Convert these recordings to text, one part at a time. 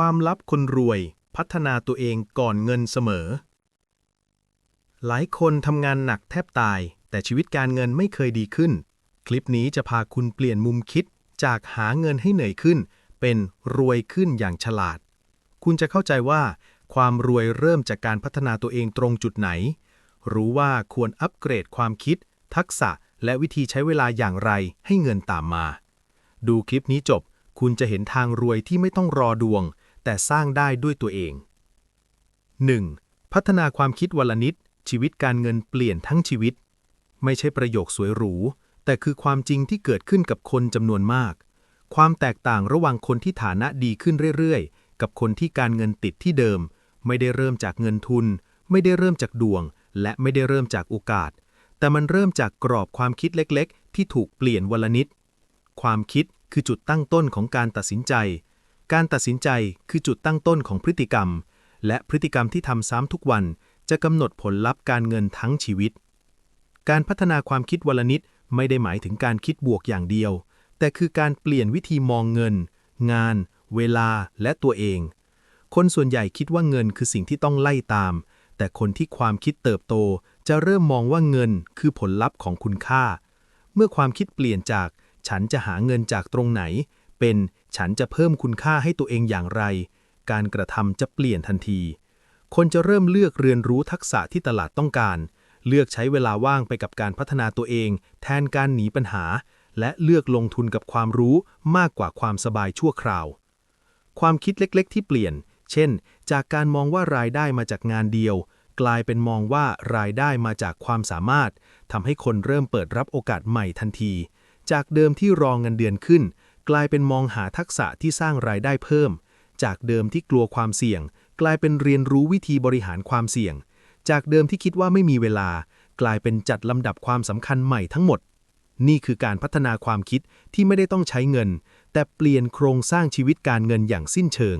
ความลับคนรวย พัฒนาตัวเองก่อนเงินเสมอ หลายคนทำงานหนักแทบตาย แต่ชีวิตการเงินไม่เคยดีขึ้น คลิปนี้จะพาคุณเปลี่ยนมุมคิดจากหาเงินให้เหนื่อยขึ้น เป็นรวยขึ้นอย่างฉลาด คุณจะเข้าใจว่า ความรวยเริ่มจากการพัฒนาตัวเองตรงจุดไหน รู้ว่าควรอัปเกรดความคิด ทักษะ และวิธีใช้เวลาอย่างไรให้เงินตามมา ดูคลิปนี้จบคุณจะเห็นทางรวยที่ไม่ต้องรอดวง แต่สร้างได้ด้วยตัวเอง 1. พัฒนาความคิดวันละนิด ชีวิตการเงินเปลี่ยนทั้งชีวิต ไม่ใช่ประโยคสวยหรู แต่คือความจริงที่เกิดขึ้นกับคนจำนวนมาก ความแตกต่างระหว่างคนที่ฐานะดีขึ้นเรื่อยๆ กับคนที่การเงินติดที่เดิม ไม่ได้เริ่มจากเงินทุน ไม่ได้เริ่มจากดวง และไม่ได้เริ่มจากโอกาส แต่มันเริ่มจากกรอบความคิดเล็ก ๆ ที่ถูกเปลี่ยนวันละนิด ความคิดคือจุดตั้งต้นของการตัดสินใจ การตัดสินใจคือจุดตั้งต้นของพฤติกรรม และพฤติกรรมที่ทำซ้ำทุกวัน จะกำหนดผลลัพธ์การเงินทั้งชีวิต การพัฒนาความคิดวัลนิดไม่ได้หมายถึงการคิดบวกอย่างเดียว แต่คือการเปลี่ยนวิธีมองเงิน งาน เวลา และตัวเอง คนส่วนใหญ่คิดว่าเงินคือสิ่งที่ต้องไล่ตาม แต่คนที่ความคิดเติบโต จะเริ่มมองว่าเงินคือผลลัพธ์ของคุณค่า เมื่อความคิดเปลี่ยนจาก ฉันจะหาเงินจากตรงไหน เป็นฉันจะเพิ่มคุณค่าให้ตัวเองอย่างไร การกระทำจะเปลี่ยนทันที คนจะเริ่มเลือกเรียนรู้ทักษะที่ตลาดต้องการ เลือกใช้เวลาว่างไปกับการพัฒนาตัวเอง แทนการหนีปัญหา และเลือกลงทุนกับความรู้มากกว่าความสบายชั่วคราว ความคิดเล็กๆ ที่เปลี่ยน เช่น จากการมองว่ารายได้มาจากงานเดียว กลายเป็นมองว่ารายได้มาจากความสามารถทำให้คนเริ่มเปิดรับโอกาสใหม่ทันที จากเดิมที่รองเงินเดือนขึ้น กลายเป็นมองหาทักษะที่สร้างรายได้เพิ่ม จากเดิมที่กลัวความเสี่ยง กลายเป็นเรียนรู้วิธีบริหารความเสี่ยง จากเดิมที่คิดว่าไม่มีเวลา กลายเป็นจัดลำดับความสำคัญใหม่ทั้งหมด นี่คือการพัฒนาความคิดที่ไม่ได้ต้องใช้เงิน แต่เปลี่ยนโครงสร้างชีวิตการเงินอย่างสิ้นเชิง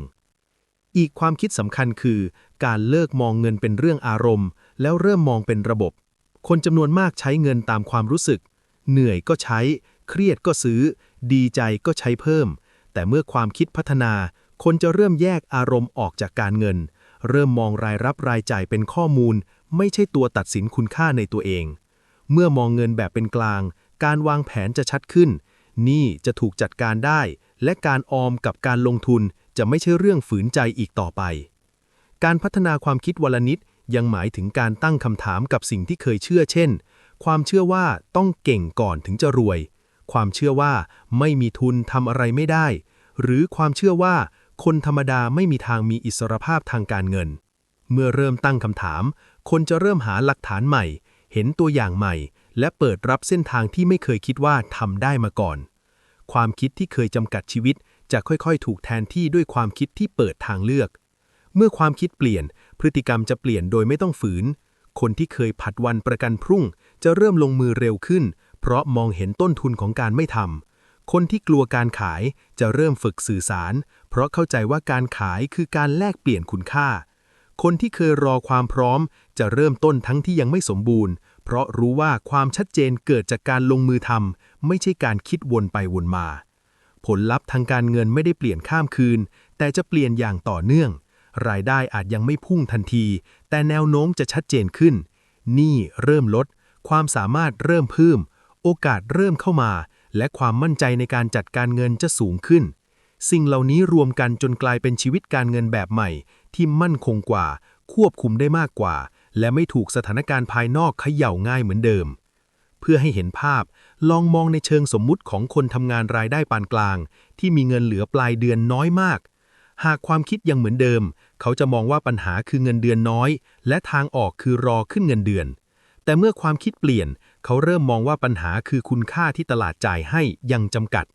อีกความคิดสำคัญคือ การเลิกมองเงินเป็นเรื่องอารมณ์ แล้วเริ่มมองเป็นระบบ คนจำนวนมากใช้เงินตามความรู้สึก เหนื่อยก็ใช้ เครียดก็ซื้อ ดีใจก็ใช้เพิ่ม แต่เมื่อความคิดพัฒนา คนจะเริ่มแยกอารมณ์ออกจากการเงิน เริ่มมองรายรับรายจ่ายเป็นข้อมูล ไม่ใช่ตัวตัดสินคุณค่าในตัวเอง เมื่อมองเงินแบบเป็นกลาง การวางแผนจะชัดขึ้น นี่จะถูกจัดการได้ และการออมกับการลงทุนจะไม่ใช่เรื่องฝืนใจอีกต่อไป การพัฒนาความคิดวัลนิดยังหมายถึงการตั้งคำถามกับสิ่งที่เคยเชื่อ เช่น ความเชื่อว่าต้องเก่งก่อนถึงจะรวย ความเชื่อว่าไม่มีทุนทำอะไรไม่ได้ หรือความเชื่อว่าคนธรรมดาไม่มีทางมีอิสรภาพทางการเงิน เมื่อเริ่มตั้งคำถาม คนจะเริ่มหาหลักฐานใหม่ เห็นตัวอย่างใหม่ และเปิดรับเส้นทางที่ไม่เคยคิดว่าทำได้มาก่อน ความคิดที่เคยจำกัดชีวิต จะค่อยๆ ถูกแทนที่ด้วยความคิดที่เปิดทางเลือก เมื่อความคิดเปลี่ยน พฤติกรรมจะเปลี่ยนโดยไม่ต้องฝืน คนที่เคยผัดวันประกันพรุ่ง จะเริ่มลงมือเร็วขึ้น เพราะมองเห็นต้นทุนของการไม่ทำคนที่กลัวการขายจะเริ่มฝึกสื่อสาร เพราะเข้าใจว่าการขายคือการแลกเปลี่ยนคุณค่า คนที่เคยรอความพร้อม จะเริ่มต้นทั้งที่ยังไม่สมบูรณ์ เพราะรู้ว่าความชัดเจนเกิดจากการลงมือทำไม่ใช่การคิดวนไปวนมา ผลลัพธ์ทางการเงินไม่ได้เปลี่ยนข้ามคืน แต่จะเปลี่ยนอย่างต่อเนื่อง รายได้อาจยังไม่พุ่งทันที แต่แนวโน้มจะชัดเจนขึ้นหนี้เริ่มลด ความสามารถเริ่มเพิ่ม โอกาสเริ่มเข้ามา และความมั่นใจในการจัดการเงินจะสูงขึ้น สิ่งเหล่านี้รวมกันจนกลายเป็นชีวิตการเงินแบบใหม่ ที่มั่นคงกว่า ควบคุมได้มากกว่า และไม่ถูกสถานการณ์ภายนอกเขย่าง่ายเหมือนเดิม เพื่อให้เห็นภาพ ลองมองในเชิงสมมุติของคนทำงานรายได้ปานกลาง ที่มีเงินเหลือปลายเดือนน้อยมากหากความคิดยังเหมือนเดิม เขาจะมองว่าปัญหาคือเงินเดือนน้อย และทางออกคือรอขึ้นเงินเดือน แต่เมื่อความคิดเปลี่ยน เขาเริ่มมองว่าปัญหาคือคุณค่าที่ตลาดจ่ายให้ยังจำกัด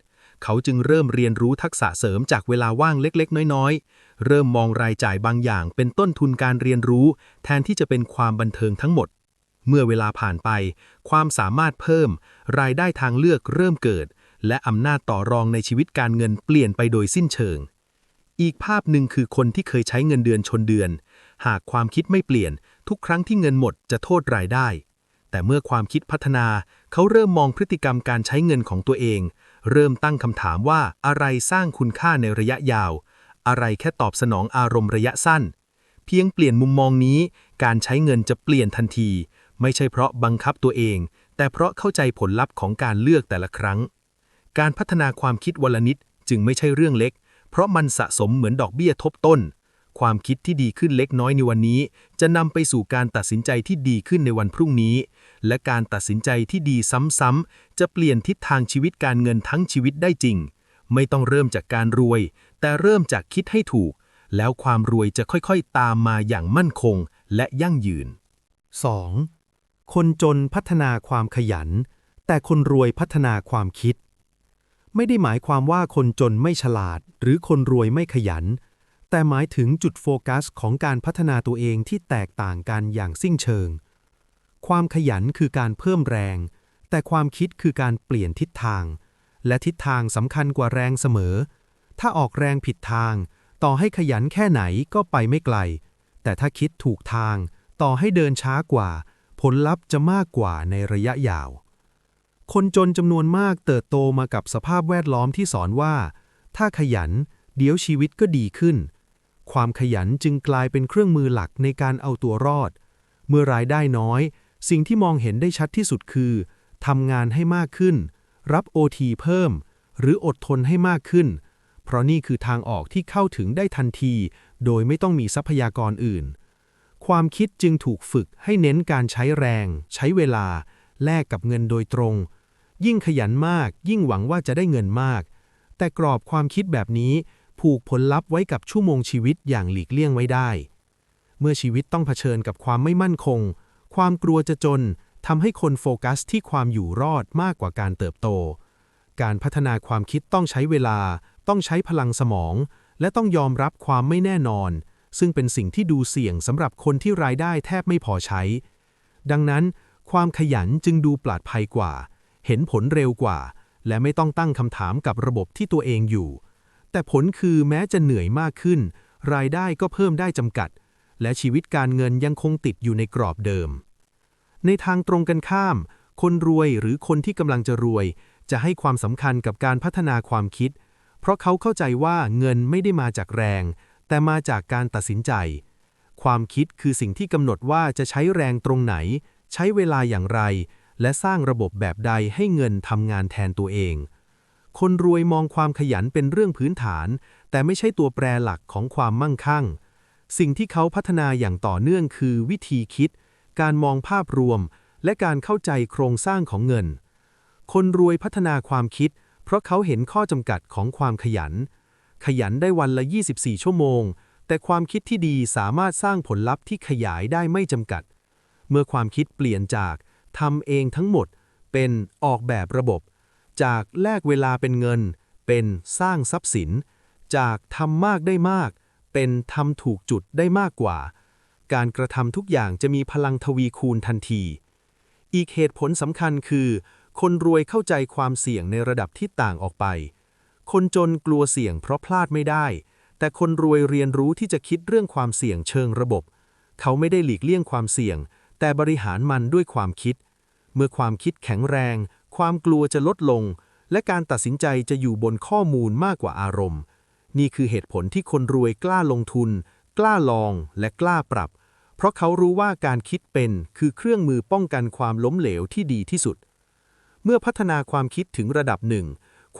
เขาจึงเริ่มเรียนรู้ทักษะเสริมจากเวลาว่างเล็กๆ น้อยๆ เริ่มมองรายจ่ายบางอย่าง เป็นต้นทุนการเรียนรู้ แทนที่จะเป็นความบันเทิงทั้งหมด เมื่อเวลาผ่านไป ความสามารถเพิ่ม รายได้ทางเลือกเริ่มเกิด และอำนาจต่อรองในชีวิตการเงินเปลี่ยนไปโดยสิ้นเชิง อีกภาพหนึ่งคือคนที่เคยใช้เงินเดือนชนเดือน หากความคิดไม่เปลี่ยน ทุกครั้งที่เงินหมดจะโทษรายได้ แต่เมื่อความคิดพัฒนา เขาเริ่มมองพฤติกรรมการใช้เงินของตัวเอง เริ่มตั้งคำถามว่าอะไรสร้างคุณค่าในระยะยาว อะไรแค่ตอบสนองอารมณ์ระยะสั้น เพียงเปลี่ยนมุมมองนี้ การใช้เงินจะเปลี่ยนทันที ไม่ใช่เพราะบังคับตัวเอง แต่เพราะเข้าใจผลลัพธ์ของการเลือกแต่ละครั้ง การพัฒนาความคิดวัลนิดจึงไม่ใช่เรื่องเล็ก เพราะมันสะสมเหมือนดอกเบี้ยทบต้นความคิดที่ดีขึ้นเล็กน้อยในวันนี้ จะนำไปสู่การตัดสินใจที่ดีขึ้นในวันพรุ่งนี้ และการตัดสินใจที่ดีซ้ำๆจะเปลี่ยนทิศทางชีวิตการเงินทั้งชีวิตได้จริง ไม่ต้องเริ่มจากการรวย แต่เริ่มจากคิดให้ถูก แล้วความรวยจะค่อยๆ ตามมาอย่างมั่นคงและยั่งยืน 2. คนจนพัฒนาความขยัน แต่คนรวยพัฒนาความคิด ไม่ได้หมายความว่าคนจนไม่ฉลาด หรือคนรวยไม่ขยัน แต่หมายถึงจุดโฟกัสของการพัฒนาตัวเองที่แตกต่างกันอย่างสิ้นเชิง ความขยันคือการเพิ่มแรง แต่ความคิดคือการเปลี่ยนทิศทาง และทิศทางสำคัญกว่าแรงเสมอ ถ้าออกแรงผิดทาง ต่อให้ขยันแค่ไหนก็ไปไม่ไกล แต่ถ้าคิดถูกทาง ต่อให้เดินช้ากว่า ผลลัพธ์จะมากกว่าในระยะยาว คนจนจำนวนมากเติบโตมากับสภาพแวดล้อมที่สอนว่า ถ้าขยัน เดี๋ยวชีวิตก็ดีขึ้น ความขยันจึงกลายเป็นเครื่องมือหลักในการเอาตัวรอด เมื่อรายได้น้อย สิ่งที่มองเห็นได้ชัดที่สุดคือทำงานให้มากขึ้น รับโอทีเพิ่ม หรืออดทนให้มากขึ้น เพราะนี่คือทางออกที่เข้าถึงได้ทันที โดยไม่ต้องมีทรัพยากรอื่น ความคิดจึงถูกฝึกให้เน้นการใช้แรง ใช้เวลา แลกกับเงินโดยตรง ยิ่งขยันมาก ยิ่งหวังว่าจะได้เงินมาก แต่กรอบความคิดแบบนี้ผูกผลลัพธ์ไว้กับชั่วโมงชีวิตอย่างหลีกเลี่ยงไว้ได้ เมื่อชีวิตต้องเผชิญกับความไม่มั่นคง ความกลัวจะจนทำให้คนโฟกัสที่ความอยู่รอดมากกว่าการเติบโต การพัฒนาความคิดต้องใช้เวลา ต้องใช้พลังสมอง และต้องยอมรับความไม่แน่นอน ซึ่งเป็นสิ่งที่ดูเสี่ยงสำหรับคนที่รายได้แทบไม่พอใช้ ดังนั้น ความขยันจึงดูปลอดภัยกว่า เห็นผลเร็วกว่า และไม่ต้องตั้งคำถามกับระบบที่ตัวเองอยู่ แต่ผลคือแม้จะเหนื่อยมากขึ้น รายได้ก็เพิ่มได้จำกัด และชีวิตการเงินยังคงติดอยู่ในกรอบเดิม ในทางตรงกันข้าม คนรวยหรือคนที่กำลังจะรวย จะให้ความสำคัญกับการพัฒนาความคิด เพราะเขาเข้าใจว่าเงินไม่ได้มาจากแรง แต่มาจากการตัดสินใจ ความคิดคือสิ่งที่กำหนดว่าจะใช้แรงตรงไหน ใช้เวลาอย่างไร และสร้างระบบแบบใดให้เงินทำงานแทนตัวเองคนรวยมองความขยันเป็นเรื่องพื้นฐาน แต่ไม่ใช่ตัวแปรหลักของความมั่งคั่ง สิ่งที่เขาพัฒนาอย่างต่อเนื่องคือวิธีคิด การมองภาพรวม และการเข้าใจโครงสร้างของเงิน คนรวยพัฒนาความคิด เพราะเขาเห็นข้อจำกัดของความขยัน ขยันได้วันละ 24 ชั่วโมง แต่ความคิดที่ดีสามารถสร้างผลลัพธ์ที่ขยายได้ไม่จำกัด เมื่อความคิดเปลี่ยนจากทำเองทั้งหมด เป็นออกแบบระบบ จากแลกเวลาเป็นเงิน เป็นสร้างทรัพย์สิน จากทำมากได้มาก เป็นทำถูกจุดได้มากกว่า การกระทำทุกอย่างจะมีพลังทวีคูณทันที อีกเหตุผลสำคัญคือ คนรวยเข้าใจความเสี่ยงในระดับที่ต่างออกไป คนจนกลัวเสี่ยงเพราะพลาดไม่ได้ แต่คนรวยเรียนรู้ที่จะคิดเรื่องความเสี่ยงเชิงระบบ เขาไม่ได้หลีกเลี่ยงความเสี่ยง แต่บริหารมันด้วยความคิด เมื่อความคิดแข็งแรง ความกลัวจะลดลง และการตัดสินใจจะอยู่บนข้อมูลมากกว่าอารมณ์ นี่คือเหตุผลที่คนรวยกล้าลงทุน กล้าลองและกล้าปรับ เพราะเขารู้ว่าการคิดเป็นคือเครื่องมือป้องกันความล้มเหลวที่ดีที่สุด เมื่อพัฒนาความคิดถึงระดับหนึ่ง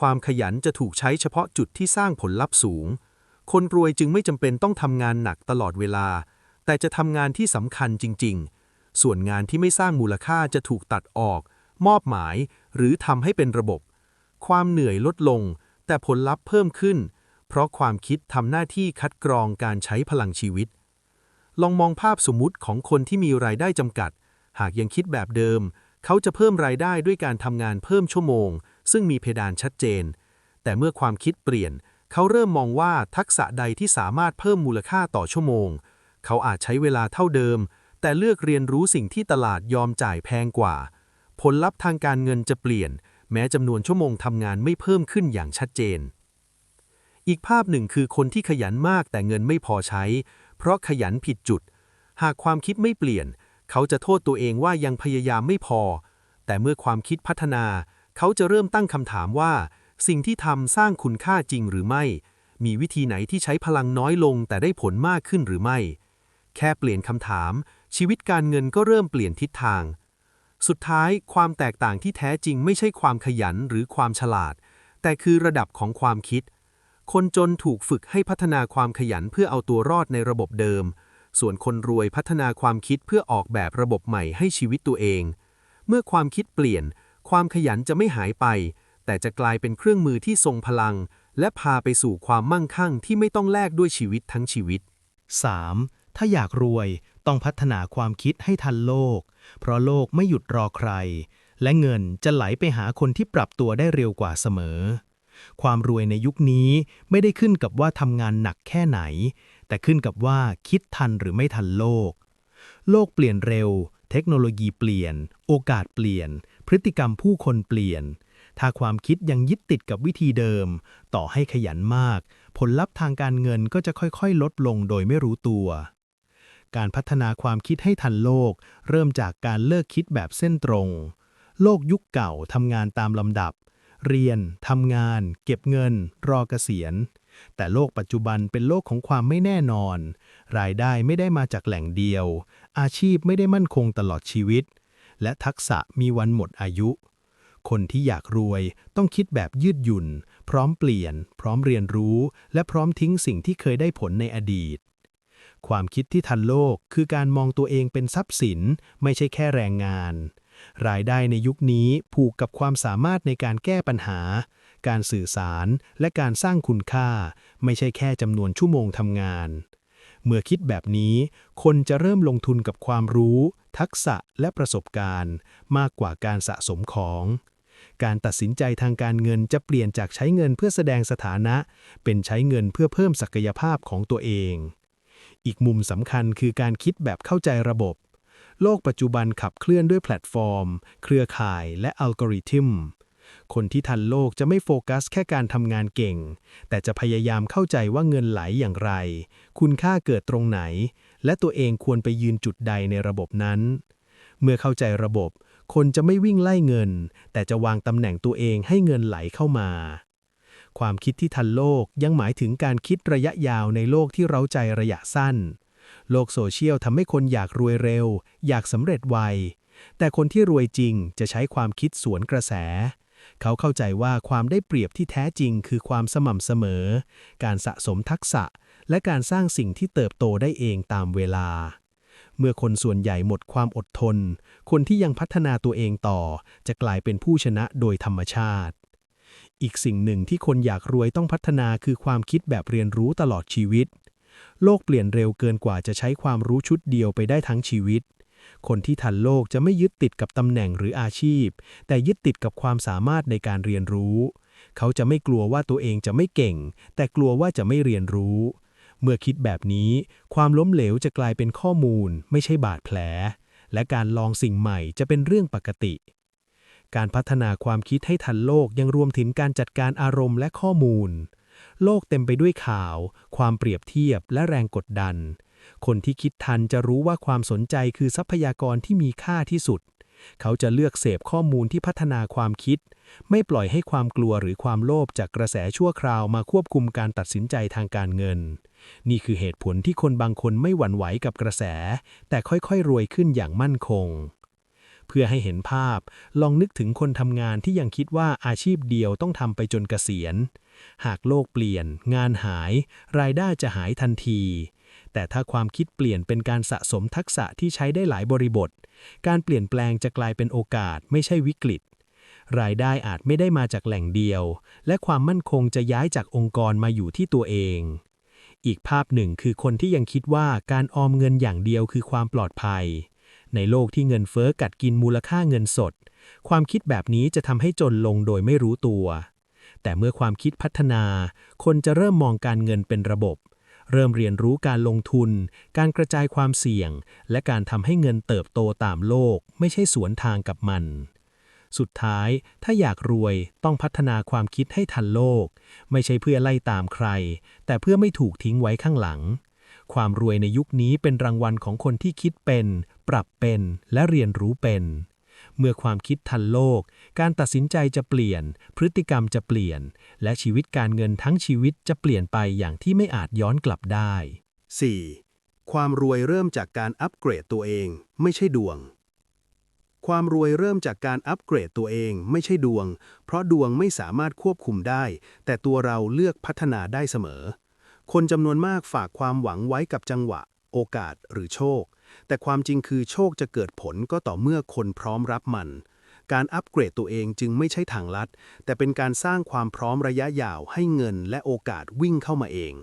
ความขยันจะถูกใช้เฉพาะจุดที่สร้างผลลัพธ์สูง คนรวยจึงไม่จำเป็นต้องทำงานหนักตลอดเวลา แต่จะทำงานที่สำคัญจริง ๆ ส่วนงานที่ไม่สร้างมูลค่าจะถูกตัดออก มอบหมาย หรือทำให้เป็นระบบ ความเหนื่อยลดลง แต่ผลลัพธ์เพิ่มขึ้น เพราะความคิดทำหน้าที่คัดกรองการใช้พลังชีวิต ลองมองภาพสมมุติของคนที่มีรายได้จำกัด หากยังคิดแบบเดิม เขาจะเพิ่มรายได้ด้วยการทำงานเพิ่มชั่วโมง ซึ่งมีเพดานชัดเจน แต่เมื่อความคิดเปลี่ยน เขาเริ่มมองว่าทักษะใดที่สามารถเพิ่มมูลค่าต่อชั่วโมง เขาอาจใช้เวลาเท่าเดิม แต่เลือกเรียนรู้สิ่งที่ตลาดยอมจ่ายแพงกว่า ผลลัพธ์ทางการเงินจะเปลี่ยน แม้จำนวนชั่วโมงทำงานไม่เพิ่มขึ้นอย่างชัดเจน อีกภาพหนึ่งคือคนที่ขยันมากแต่เงินไม่พอใช้ เพราะขยันผิดจุด หากความคิดไม่เปลี่ยน เขาจะโทษตัวเองว่ายังพยายามไม่พอ แต่เมื่อความคิดพัฒนา เขาจะเริ่มตั้งคำถามว่า สิ่งที่ทำสร้างคุณค่าจริงหรือไม่ มีวิธีไหนที่ใช้พลังน้อยลงแต่ได้ผลมากขึ้นหรือไม่ แค่เปลี่ยนคำถาม ชีวิตการเงินก็เริ่มเปลี่ยนทิศทาง สุดท้ายความแตกต่างที่แท้จริงไม่ใช่ความขยันหรือความฉลาด แต่คือระดับของความคิด คนจนถูกฝึกให้พัฒนาความขยันเพื่อเอาตัวรอดในระบบเดิม ส่วนคนรวยพัฒนาความคิดเพื่อออกแบบระบบใหม่ให้ชีวิตตัวเอง เมื่อความคิดเปลี่ยน ความขยันจะไม่หายไป แต่จะกลายเป็นเครื่องมือที่ทรงพลัง และพาไปสู่ความมั่งคั่งที่ไม่ต้องแลกด้วยชีวิตทั้งชีวิต 3. ถ้าอยากรวยต้องพัฒนาความคิดให้ทันโลก เพราะโลกไม่หยุดรอใคร และเงินจะไหลไปหาคนที่ปรับตัวได้เร็วกว่าเสมอ ความรวยในยุคนี้ไม่ได้ขึ้นกับว่าทำงานหนักแค่ไหน แต่ขึ้นกับว่าคิดทันหรือไม่ทันโลก โลกเปลี่ยนเร็ว เทคโนโลยีเปลี่ยน โอกาสเปลี่ยน พฤติกรรมผู้คนเปลี่ยน ถ้าความคิดยังยึดติดกับวิธีเดิม ต่อให้ขยันมาก ผลลัพธ์ทางการเงินก็จะค่อยๆ ลดลงโดยไม่รู้ตัวการพัฒนาความคิดให้ทันโลก เริ่มจากการเลิกคิดแบบเส้นตรง โลกยุคเก่าทำงานตามลำดับ เรียน ทำงาน เก็บเงิน รอเกษียณ แต่โลกปัจจุบันเป็นโลกของความไม่แน่นอน รายได้ไม่ได้มาจากแหล่งเดียว อาชีพไม่ได้มั่นคงตลอดชีวิต และทักษะมีวันหมดอายุ คนที่อยากรวยต้องคิดแบบยืดหยุ่น พร้อมเปลี่ยน พร้อมเรียนรู้ และพร้อมทิ้งสิ่งที่เคยได้ผลในอดีตความคิดที่ทันโลกคือการมองตัวเองเป็นทรัพย์สิน ไม่ใช่แค่แรงงาน รายได้ในยุคนี้ผูกกับความสามารถในการแก้ปัญหา การสื่อสารและการสร้างคุณค่า ไม่ใช่แค่จำนวนชั่วโมงทำงาน เมื่อคิดแบบนี้ คนจะเริ่มลงทุนกับความรู้ ทักษะและประสบการณ์ มากกว่าการสะสมของการตัดสินใจทางการเงินจะเปลี่ยนจากใช้เงินเพื่อแสดงสถานะ เป็นใช้เงินเพื่อเพิ่มศักยภาพของตัวเอง อีกมุมสำคัญคือการคิดแบบเข้าใจระบบ โลกปัจจุบันขับเคลื่อนด้วยแพลตฟอร์ม เครือข่ายและอัลกอริทึม คนที่ทันโลกจะไม่โฟกัสแค่การทำงานเก่ง แต่จะพยายามเข้าใจว่าเงินไหลอย่างไร คุณค่าเกิดตรงไหน และตัวเองควรไปยืนจุดใดในระบบนั้น เมื่อเข้าใจระบบ คนจะไม่วิ่งไล่เงิน แต่จะวางตำแหน่งตัวเองให้เงินไหลเข้ามาความคิดที่ทันโลกยังหมายถึงการคิดระยะยาวในโลกที่เร้าใจระยะสั้น โลกโซเชียลทำให้คนอยากรวยเร็ว อยากสำเร็จไว แต่คนที่รวยจริงจะใช้ความคิดสวนกระแส เขาเข้าใจว่าความได้เปรียบที่แท้จริงคือความสม่ำเสมอ การสะสมทักษะ และการสร้างสิ่งที่เติบโตได้เองตามเวลา เมื่อคนส่วนใหญ่หมดความอดทน คนที่ยังพัฒนาตัวเองต่อ จะกลายเป็นผู้ชนะโดยธรรมชาติอีกสิ่งหนึ่งที่คนอยากรวยต้องพัฒนาคือความคิดแบบเรียนรู้ตลอดชีวิต โลกเปลี่ยนเร็วเกินกว่าจะใช้ความรู้ชุดเดียวไปได้ทั้งชีวิต คนที่ทันโลกจะไม่ยึดติดกับตำแหน่งหรืออาชีพ แต่ยึดติดกับความสามารถในการเรียนรู้ เขาจะไม่กลัวว่าตัวเองจะไม่เก่ง แต่กลัวว่าจะไม่เรียนรู้ เมื่อคิดแบบนี้ ความล้มเหลวจะกลายเป็นข้อมูล ไม่ใช่บาดแผล และการลองสิ่งใหม่จะเป็นเรื่องปกติการพัฒนาความคิดให้ทันโลกยังรวมถึงการจัดการอารมณ์และข้อมูล โลกเต็มไปด้วยข่าว ความเปรียบเทียบและแรงกดดัน คนที่คิดทันจะรู้ว่าความสนใจคือทรัพยากรที่มีค่าที่สุด เขาจะเลือกเสพข้อมูลที่พัฒนาความคิด ไม่ปล่อยให้ความกลัวหรือความโลภจากกระแสชั่วคราวมาควบคุมการตัดสินใจทางการเงิน นี่คือเหตุผลที่คนบางคนไม่หวั่นไหวกับกระแส แต่ค่อยๆ รวยขึ้นอย่างมั่นคงเพื่อให้เห็นภาพ ลองนึกถึงคนทำงานที่ยังคิดว่าอาชีพเดียวต้องทำไปจนเกษียณ หากโลกเปลี่ยน งานหาย รายได้จะหายทันที แต่ถ้าความคิดเปลี่ยนเป็นการสะสมทักษะที่ใช้ได้หลายบริบท การเปลี่ยนแปลงจะกลายเป็นโอกาสไม่ใช่วิกฤต รายได้อาจไม่ได้มาจากแหล่งเดียว และความมั่นคงจะย้ายจากองค์กรมาอยู่ที่ตัวเอง อีกภาพหนึ่งคือคนที่ยังคิดว่าการออมเงินอย่างเดียวคือความปลอดภัย ในโลกที่เงินเฟ้อกัดกินมูลค่าเงินสดความคิดแบบนี้จะทำให้จนลงโดยไม่รู้ตัว แต่เมื่อความคิดพัฒนา คนจะเริ่มมองการเงินเป็นระบบ เริ่มเรียนรู้การลงทุน การกระจายความเสี่ยง และการทำให้เงินเติบโตตามโลก ไม่ใช่สวนทางกับมัน สุดท้ายถ้าอยากรวยต้องพัฒนาความคิดให้ทันโลก ไม่ใช่เพื่อไล่ตามใคร แต่เพื่อไม่ถูกทิ้งไว้ข้างหลัง ความรวยในยุคนี้เป็นรางวัลของคนที่คิดเป็น ปรับเป็น และเรียนรู้เป็น เมื่อความคิดทันโลก การตัดสินใจจะเปลี่ยน พฤติกรรมจะเปลี่ยน และชีวิตการเงินทั้งชีวิตจะเปลี่ยนไปอย่างที่ไม่อาจย้อนกลับได้ 4. ความรวยเริ่มจากการอัปเกรดตัวเอง ไม่ใช่ดวง ความรวยเริ่มจากการอัปเกรดตัวเอง ไม่ใช่ดวง เพราะดวงไม่สามารถควบคุมได้ แต่ตัวเราเลือกพัฒนาได้เสมอ คนจำนวนมากฝากความหวังไว้กับจังหวะ โอกาสหรือโชค แต่ความจริงคือโชคจะเกิดผลก็ต่อเมื่อคนพร้อมรับมัน การอัปเกรดตัวเองจึงไม่ใช่ทางลัด แต่เป็นการสร้างความพร้อมระยะยาวให้เงินและโอกาสวิ่งเข้ามาเอง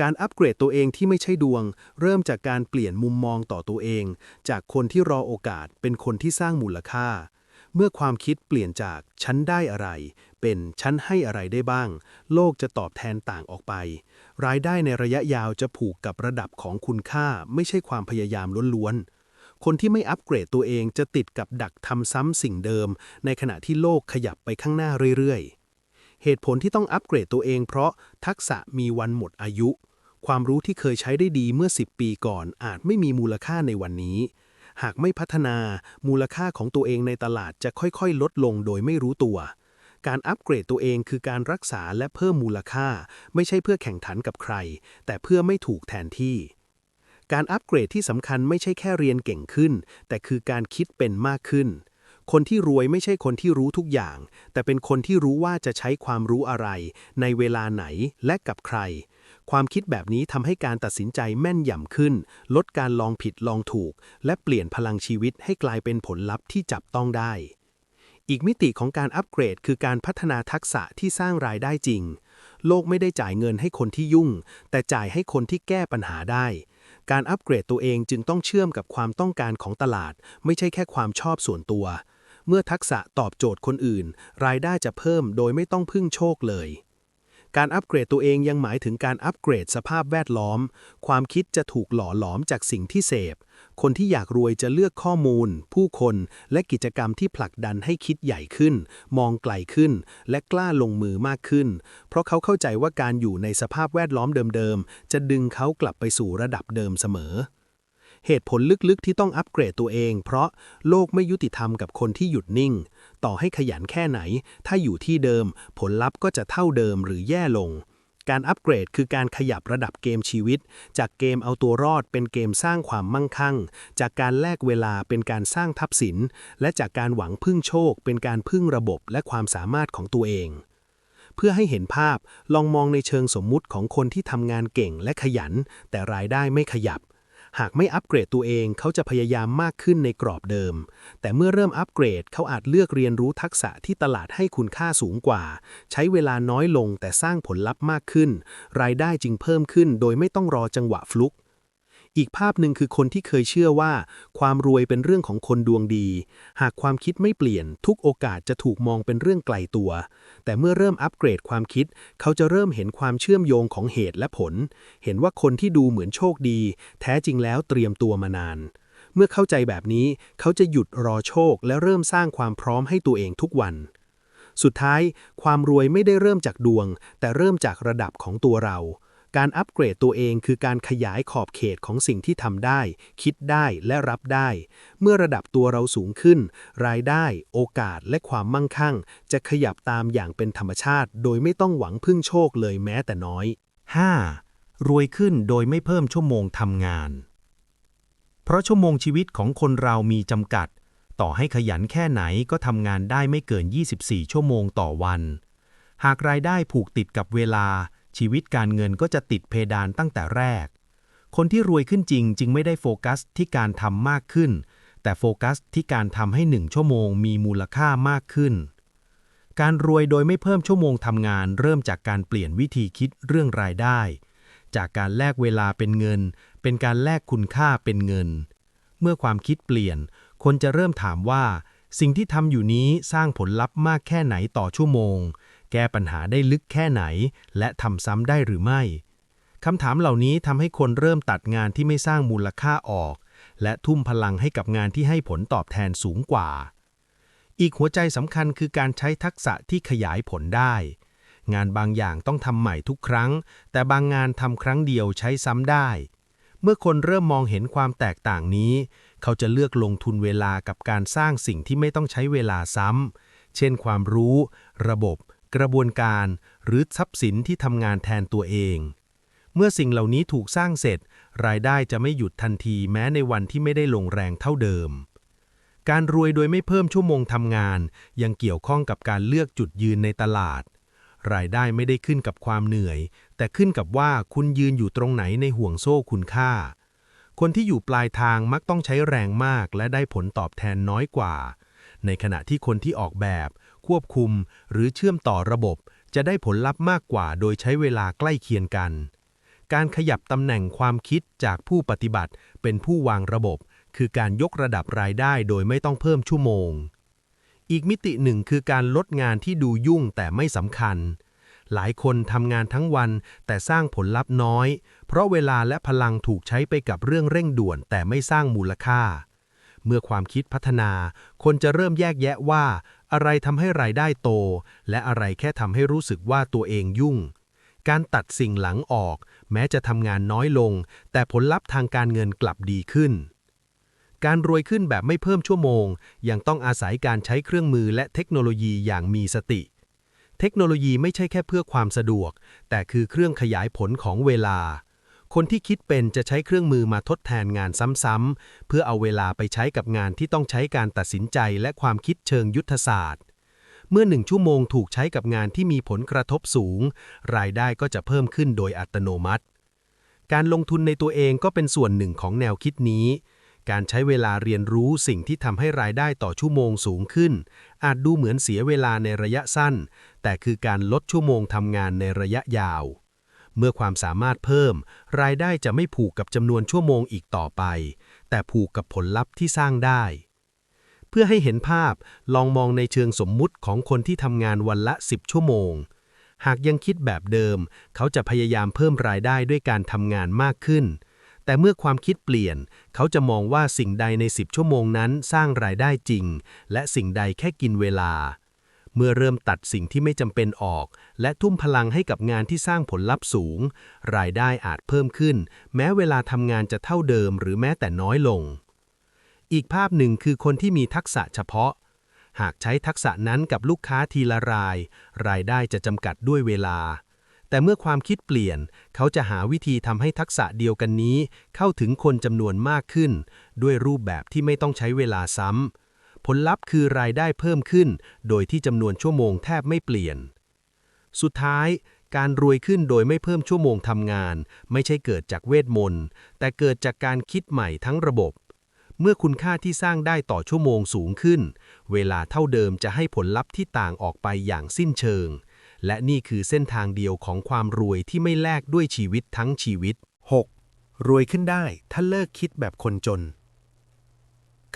การอัปเกรดตัวเองที่ไม่ใช่ดวง เริ่มจากการเปลี่ยนมุมมองต่อตัวเอง จากคนที่รอโอกาสเป็นคนที่สร้างมูลค่า เมื่อความคิดเปลี่ยนจากฉันได้อะไร เป็นฉันให้อะไรได้บ้าง โลกจะตอบแทนต่างออกไป รายได้ในระยะยาวจะผูกกับระดับของคุณค่า ไม่ใช่ความพยายามล้วนๆ คนที่ไม่อัปเกรดตัวเองจะติดกับดักทำซ้ำสิ่งเดิม ในขณะที่โลกขยับไปข้างหน้าเรื่อยๆ เหตุผลที่ต้องอัปเกรดตัวเอง เพราะทักษะมีวันหมดอายุ ความรู้ที่เคยใช้ได้ดีเมื่อ 10 ปีก่อนอาจไม่มีมูลค่าในวันนี้ หากไม่พัฒนา มูลค่าของตัวเองในตลาดจะค่อยๆ ลดลงโดยไม่รู้ตัว การอัปเกรดตัวเองคือการรักษาและเพิ่มมูลค่า ไม่ใช่เพื่อแข่งขันกับใคร แต่เพื่อไม่ถูกแทนที่ การอัปเกรดที่สำคัญไม่ใช่แค่เรียนเก่งขึ้น แต่คือการคิดเป็นมากขึ้น คนที่รวยไม่ใช่คนที่รู้ทุกอย่าง แต่เป็นคนที่รู้ว่าจะใช้ความรู้อะไร ในเวลาไหนและกับใคร ความคิดแบบนี้ทำให้การตัดสินใจแม่นยำขึ้น ลดการลองผิดลองถูก และเปลี่ยนพลังชีวิตให้กลายเป็นผลลัพธ์ที่จับต้องได้ อีกมิติของการอัปเกรด คือการพัฒนาทักษะที่สร้างรายได้จริง โลกไม่ได้จ่ายเงินให้คนที่ยุ่ง แต่จ่ายให้คนที่แก้ปัญหาได้ การอัปเกรดตัวเองจึงต้องเชื่อมกับความต้องการของตลาด ไม่ใช่แค่ความชอบส่วนตัว เมื่อทักษะตอบโจทย์คนอื่น รายได้จะเพิ่มโดยไม่ต้องพึ่งโชคเลย การอัปเกรดตัวเองยังหมายถึงการอัปเกรดสภาพแวดล้อม ความคิดจะถูกหล่อหลอมจากสิ่งที่เสพ คนที่อยากรวยจะเลือกข้อมูล ผู้คนและกิจกรรมที่ผลักดันให้คิดใหญ่ขึ้น มองไกลขึ้น และกล้าลงมือมากขึ้น เพราะเขาเข้าใจว่าการอยู่ในสภาพแวดล้อมเดิมๆ จะดึงเขากลับไปสู่ระดับเดิมเสมอเหตุผลลึกๆ ที่ต้องอัปเกรดตัวเอง เพราะโลกไม่ยุติธรรมกับคนที่หยุดนิ่ง ต่อให้ขยันแค่ไหน ถ้าอยู่ที่เดิม ผลลัพธ์ก็จะเท่าเดิมหรือแย่ลง การอัปเกรดคือการขยับระดับเกมชีวิต จากเกมเอาตัวรอดเป็นเกมสร้างความมั่งคั่ง จากการแลกเวลาเป็นการสร้างทัพสิน และจากการหวังพึ่งโชค เป็นการพึ่งระบบและความสามารถของตัวเองเพื่อให้เห็นภาพลองมองในเชิงสมมุติของคนที่ทำงานเก่งและขยัน แต่รายได้ไม่ขยับ หากไม่อัปเกรดตัวเองเขาจะพยายามมากขึ้นในกรอบเดิม แต่เมื่อเริ่มอัปเกรดเขาอาจเลือกเรียนรู้ทักษะที่ตลาดให้คุณค่าสูงกว่า ใช้เวลาน้อยลงแต่สร้างผลลัพธ์มากขึ้น รายได้จึงเพิ่มขึ้นโดยไม่ต้องรอจังหวะฟลุก อีกภาพหนึ่งคือคนที่เคยเชื่อว่า ความรวยเป็นเรื่องของคนดวงดี หากความคิดไม่เปลี่ยน ทุกโอกาสจะถูกมองเป็นเรื่องไกลตัว แต่เมื่อเริ่มอัปเกรดความคิด เขาจะเริ่มเห็นความเชื่อมโยงของเหตุและผล เห็นว่าคนที่ดูเหมือนโชคดี แท้จริงแล้วเตรียมตัวมานาน เมื่อเข้าใจแบบนี้ เขาจะหยุดรอโชค และเริ่มสร้างความพร้อมให้ตัวเองทุกวันสุดท้าย ความรวยไม่ได้เริ่มจากดวง แต่เริ่มจากระดับของตัวเรา การอัปเกรดตัวเองคือการขยายขอบเขตของสิ่งที่ทำได้ คิดได้และรับได้ เมื่อระดับตัวเราสูงขึ้น รายได้ โอกาสและความมั่งคั่ง จะขยับตามอย่างเป็นธรรมชาติ โดยไม่ต้องหวังพึ่งโชคเลยแม้แต่น้อย 5. รวยขึ้นโดยไม่เพิ่มชั่วโมงทำงาน เพราะชั่วโมงชีวิตของคนเรามีจำกัด ต่อให้ขยันแค่ไหนก็ทำงานได้ไม่เกิน 24 ชั่วโมงต่อวัน หากรายได้ผูกติดกับเวลา ชีวิตการเงินก็จะติดเพดานตั้งแต่แรก คนที่รวยขึ้นจริงจึงไม่ได้โฟกัสที่การทำมากขึ้น แต่โฟกัสที่การทำให้หนึ่งชั่วโมงมีมูลค่ามากขึ้น การรวยโดยไม่เพิ่มชั่วโมงทำงาน เริ่มจากการเปลี่ยนวิธีคิดเรื่องรายได้ จากการแลกเวลาเป็นเงิน เป็นการแลกคุณค่าเป็นเงิน เมื่อความคิดเปลี่ยน คนจะเริ่มถามว่า สิ่งที่ทำอยู่นี้สร้างผลลัพธ์มากแค่ไหนต่อชั่วโมง แก้ปัญหาได้ลึกแค่ไหน และทำซ้ำได้หรือไม่คำถามเหล่านี้ทำให้คนเริ่มตัดงานที่ไม่สร้างมูลค่าออก และทุ่มพลังให้กับงานที่ให้ผลตอบแทนสูงกว่า อีกหัวใจสำคัญคือการใช้ทักษะที่ขยายผลได้ งานบางอย่างต้องทำใหม่ทุกครั้ง แต่บางงานทำครั้งเดียวใช้ซ้ำได้ เมื่อคนเริ่มมองเห็นความแตกต่างนี้ เขาจะเลือกลงทุนเวลากับการสร้างสิ่งที่ไม่ต้องใช้เวลาซ้ำเช่นความรู้ ระบบ กระบวนการ หรือทรัพย์สินที่ทำงานแทนตัวเอง เมื่อสิ่งเหล่านี้ถูกสร้างเสร็จ รายได้จะไม่หยุดทันทีแม้ในวันที่ไม่ได้ลงแรงเท่าเดิม การรวยโดยไม่เพิ่มชั่วโมงทำงาน ยังเกี่ยวข้องกับการเลือกจุดยืนในตลาด รายได้ไม่ได้ขึ้นกับความเหนื่อย แต่ขึ้นกับว่าคุณยืนอยู่ตรงไหนในห่วงโซ่คุณค่า คนที่อยู่ปลายทางมักต้องใช้แรงมากและได้ผลตอบแทนน้อยกว่า ในขณะที่คนที่ออกแบบ ควบคุม หรือเชื่อมต่อระบบ จะได้ผลลัพธ์มากกว่าโดยใช้เวลาใกล้เคียงกัน การขยับตำแหน่งความคิดจากผู้ปฏิบัติเป็นผู้วางระบบ คือการยกระดับรายได้โดยไม่ต้องเพิ่มชั่วโมง อีกมิติหนึ่งคือการลดงานที่ดูยุ่งแต่ไม่สำคัญ หลายคนทำงานทั้งวันแต่สร้างผลลัพธ์น้อย เพราะเวลาและพลังถูกใช้ไปกับเรื่องเร่งด่วนแต่ไม่สร้างมูลค่าเมื่อความคิดพัฒนา คนจะเริ่มแยกแยะว่า อะไรทำให้รายได้โต และอะไรแค่ทำให้รู้สึกว่าตัวเองยุ่ง การตัดสิ่งหลังออก แม้จะทำงานน้อยลง แต่ผลลัพธ์ทางการเงินกลับดีขึ้น การรวยขึ้นแบบไม่เพิ่มชั่วโมง ยังต้องอาศัยการใช้เครื่องมือและเทคโนโลยีอย่างมีสติ เทคโนโลยีไม่ใช่แค่เพื่อความสะดวก แต่คือเครื่องขยายผลของเวลา คนที่คิดเป็นจะใช้เครื่องมือมาทดแทนงานซ้ำๆ เพื่อเอาเวลาไปใช้กับงานที่ต้องใช้การตัดสินใจและความคิดเชิงยุทธศาสตร์ เมื่อหนึ่งชั่วโมงถูกใช้กับงานที่มีผลกระทบสูง รายได้ก็จะเพิ่มขึ้นโดยอัตโนมัติ การลงทุนในตัวเองก็เป็นส่วนหนึ่งของแนวคิดนี้ การใช้เวลาเรียนรู้สิ่งที่ทำให้รายได้ต่อชั่วโมงสูงขึ้น อาจดูเหมือนเสียเวลาในระยะสั้น แต่คือการลดชั่วโมงทำงานในระยะยาว เมื่อความสามารถเพิ่ม รายได้จะไม่ผูกกับจำนวนชั่วโมงอีกต่อไป แต่ผูกกับผลลัพธ์ที่สร้างได้ เพื่อให้เห็นภาพลองมองในเชิงสมมุติของคนที่ทำงานวันละ 10 ชั่วโมง หากยังคิดแบบเดิม เขาจะพยายามเพิ่มรายได้ด้วยการทำงานมากขึ้น แต่เมื่อความคิดเปลี่ยน เขาจะมองว่าสิ่งใดใน 10 ชั่วโมงนั้นสร้างรายได้จริง และสิ่งใดแค่กินเวลา เมื่อเริ่มตัดสิ่งที่ไม่จำเป็นออก และทุ่มพลังให้กับงานที่สร้างผลลัพธ์สูง รายได้อาจเพิ่มขึ้น แม้เวลาทำงานจะเท่าเดิมหรือแม้แต่น้อยลง อีกภาพหนึ่งคือคนที่มีทักษะเฉพาะ หากใช้ทักษะนั้นกับลูกค้าทีละราย รายได้จะจำกัดด้วยเวลา แต่เมื่อความคิดเปลี่ยน เขาจะหาวิธีทำให้ทักษะเดียวกันนี้ เข้าถึงคนจำนวนมากขึ้น ด้วยรูปแบบที่ไม่ต้องใช้เวลาซ้ำ ผลลัพธ์คือรายได้เพิ่มขึ้น โดยที่จำนวนชั่วโมงแทบไม่เปลี่ยน สุดท้าย การรวยขึ้นโดยไม่เพิ่มชั่วโมงทำงาน ไม่ใช่เกิดจากเวทมนต์ แต่เกิดจากการคิดใหม่ทั้งระบบ เมื่อคุณค่าที่สร้างได้ต่อชั่วโมงสูงขึ้น เวลาเท่าเดิมจะให้ผลลัพธ์ที่ต่างออกไปอย่างสิ้นเชิง และนี่คือเส้นทางเดียวของความรวยที่ไม่แลกด้วยชีวิตทั้งชีวิต 6. รวยขึ้นได้ถ้าเลิกคิดแบบคนจน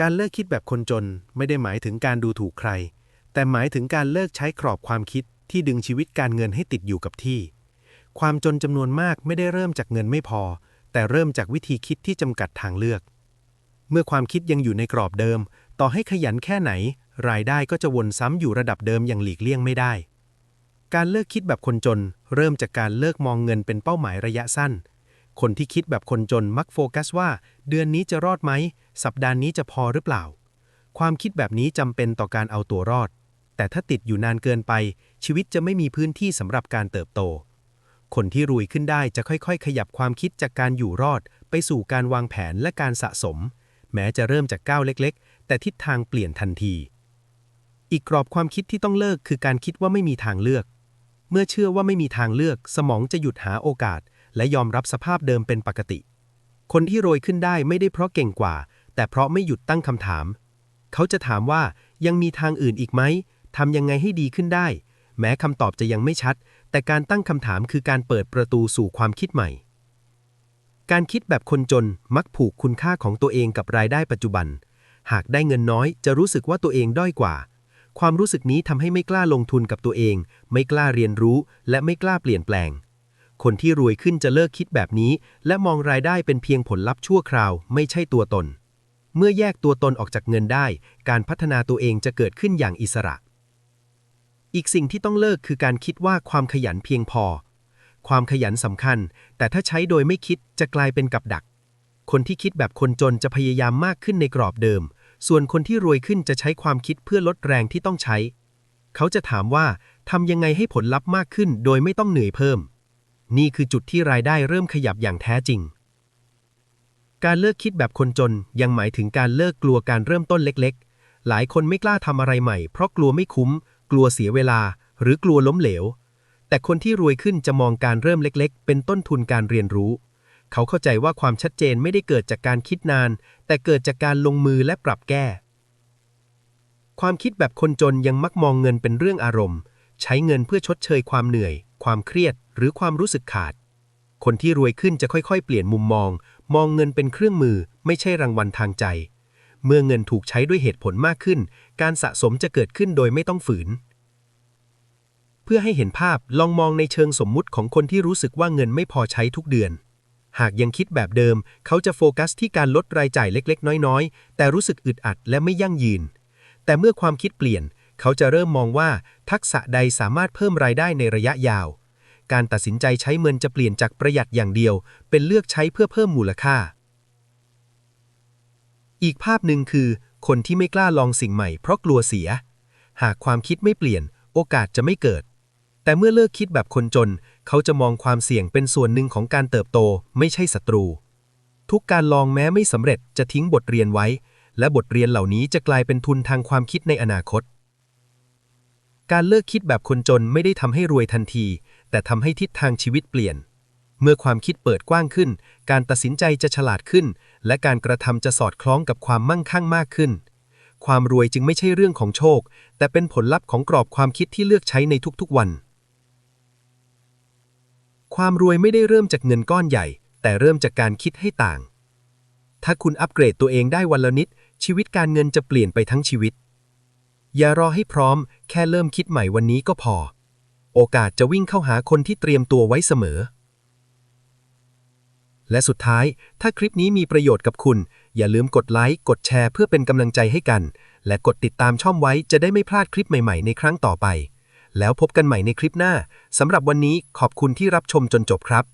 การเลิกคิดแบบคนจนไม่ได้หมายถึงการดูถูกใคร แต่หมายถึงการเลิกใช้กรอบความคิดที่ดึงชีวิตการเงินให้ติดอยู่กับที่ ความจนจำนวนมากไม่ได้เริ่มจากเงินไม่พอ แต่เริ่มจากวิธีคิดที่จำกัดทางเลือก เมื่อความคิดยังอยู่ในกรอบเดิม ต่อให้ขยันแค่ไหน รายได้ก็จะวนซ้ำอยู่ระดับเดิมอย่างหลีกเลี่ยงไม่ได้ การเลิกคิดแบบคนจน เริ่มจากการเลิกมองเงินเป็นเป้าหมายระยะสั้น คนที่คิดแบบคนจนมักโฟกัสว่า เดือนนี้จะรอดไหม สัปดาห์นี้จะพอหรือเปล่า ความคิดแบบนี้จำเป็นต่อการเอาตัวรอด แต่ถ้าติดอยู่นานเกินไป ชีวิตจะไม่มีพื้นที่สำหรับการเติบโต คนที่รวยขึ้นได้จะค่อยๆ ขยับความคิดจากการอยู่รอด ไปสู่การวางแผนและการสะสม แม้จะเริ่มจากก้าวเล็กๆ แต่ทิศทางเปลี่ยนทันที อีกกรอบความคิดที่ต้องเลิกคือการคิดว่าไม่มีทางเลือก เมื่อเชื่อว่าไม่มีทางเลือก สมองจะหยุดหาโอกาส และยอมรับสภาพเดิมเป็นปกติ คนที่รวยขึ้นได้ไม่ได้เพราะเก่งกว่า แต่เพราะไม่หยุดตั้งคำถาม เขาจะถามว่ายังมีทางอื่นอีกไหมทำยังไงให้ดีขึ้นได้ แม้คำตอบจะยังไม่ชัด แต่การตั้งคำถามคือการเปิดประตูสู่ความคิดใหม่ การคิดแบบคนจนมักผูกคุณค่าของตัวเองกับรายได้ปัจจุบัน หากได้เงินน้อยจะรู้สึกว่าตัวเองด้อยกว่า ความรู้สึกนี้ทำให้ไม่กล้าลงทุนกับตัวเอง ไม่กล้าเรียนรู้ และไม่กล้าเปลี่ยนแปลง คนที่รวยขึ้นจะเลิกคิดแบบนี้ และมองรายได้เป็นเพียงผลลัพธ์ชั่วคราว ไม่ใช่ตัวตน เมื่อแยกตัวตนออกจากเงินได้ การพัฒนาตัวเองจะเกิดขึ้นอย่างอิสระ อีกสิ่งที่ต้องเลิกคือการคิดว่าความขยันเพียงพอ ความขยันสำคัญ แต่ถ้าใช้โดยไม่คิดจะกลายเป็นกับดัก คนที่คิดแบบคนจนจะพยายามมากขึ้นในกรอบเดิม ส่วนคนที่รวยขึ้นจะใช้ความคิดเพื่อลดแรงที่ต้องใช้ เขาจะถามว่าทำยังไงให้ผลลัพธ์มากขึ้นโดยไม่ต้องเหนื่อยเพิ่ม นี่คือจุดที่รายได้เริ่มขยับอย่างแท้จริง การเลิกคิดแบบคนจนยังหมายถึงการเลิกกลัวการเริ่มต้นเล็ก ๆ หลายคนไม่กล้าทำอะไรใหม่ เพราะกลัวไม่คุ้ม กลัวเสียเวลา หรือกลัวล้มเหลว แต่คนที่รวยขึ้นจะมองการเริ่มเล็ก ๆ เป็นต้นทุนการเรียนรู้ เขาเข้าใจว่าความชัดเจนไม่ได้เกิดจากการคิดนาน แต่เกิดจากการลงมือและปรับแก้ ความคิดแบบคนจนยังมักมองเงินเป็นเรื่องอารมณ์ ใช้เงินเพื่อชดเชยความเหนื่อย ความเครียด หรือความรู้สึกขาด คนที่รวยขึ้นจะค่อยๆ เปลี่ยนมุมมอง มองเงินเป็นเครื่องมือ ไม่ใช่รางวัลทางใจ เมื่อเงินถูกใช้ด้วยเหตุผลมากขึ้น การสะสมจะเกิดขึ้นโดยไม่ต้องฝืน เพื่อให้เห็นภาพลองมองในเชิงสมมุติของคนที่รู้สึกว่าเงินไม่พอใช้ทุกเดือน หากยังคิดแบบเดิม เขาจะโฟกัสที่การลดรายจ่ายเล็กๆ น้อยๆ แต่รู้สึกอึดอัดและไม่ยั่งยืน แต่เมื่อความคิดเปลี่ยน เขาจะเริ่มมองว่าทักษะใดสามารถเพิ่มรายได้ในระยะยาว การตัดสินใจใช้เงินจะเปลี่ยนจากประหยัดอย่างเดียว เป็นเลือกใช้เพื่อเพิ่มมูลค่า อีกภาพหนึ่งคือ คนที่ไม่กล้าลองสิ่งใหม่เพราะกลัวเสีย หากความคิดไม่เปลี่ยน โอกาสจะไม่เกิด แต่เมื่อเลิกคิดแบบคนจน เขาจะมองความเสี่ยงเป็นส่วนหนึ่งของการเติบโต ไม่ใช่ศัตรู ทุกการลองแม้ไม่สำเร็จจะทิ้งบทเรียนไว้และบทเรียนเหล่านี้จะกลายเป็นทุนทางความคิดในอนาคต การเลิกคิดแบบคนจนไม่ได้ทำให้รวยทันที แต่ทำให้ทิศทางชีวิตเปลี่ยน เมื่อความคิดเปิดกว้างขึ้น การตัดสินใจจะฉลาดขึ้น และการกระทำจะสอดคล้องกับความมั่งคั่งมากขึ้น ความรวยจึงไม่ใช่เรื่องของโชค แต่เป็นผลลัพธ์ของกรอบความคิดที่เลือกใช้ในทุกๆวัน ความรวยไม่ได้เริ่มจากเงินก้อนใหญ่ แต่เริ่มจากการคิดให้ต่าง ถ้าคุณอัปเกรดตัวเองได้วันละนิด ชีวิตการเงินจะเปลี่ยนไปทั้งชีวิต อย่ารอให้พร้อม แค่เริ่มคิดใหม่วันนี้ก็พอ โอกาสจะวิ่งเข้าหาคนที่เตรียมตัวไว้เสมอ และสุดท้าย ถ้าคลิปนี้มีประโยชน์กับคุณ อย่าลืมกดไลค์ กดแชร์เพื่อเป็นกำลังใจให้กัน และกดติดตามช่องไว้จะได้ไม่พลาดคลิปใหม่ๆ ในครั้งต่อไป แล้วพบกันใหม่ในคลิปหน้าสำหรับวันนี้ขอบคุณที่รับชมจนจบครับ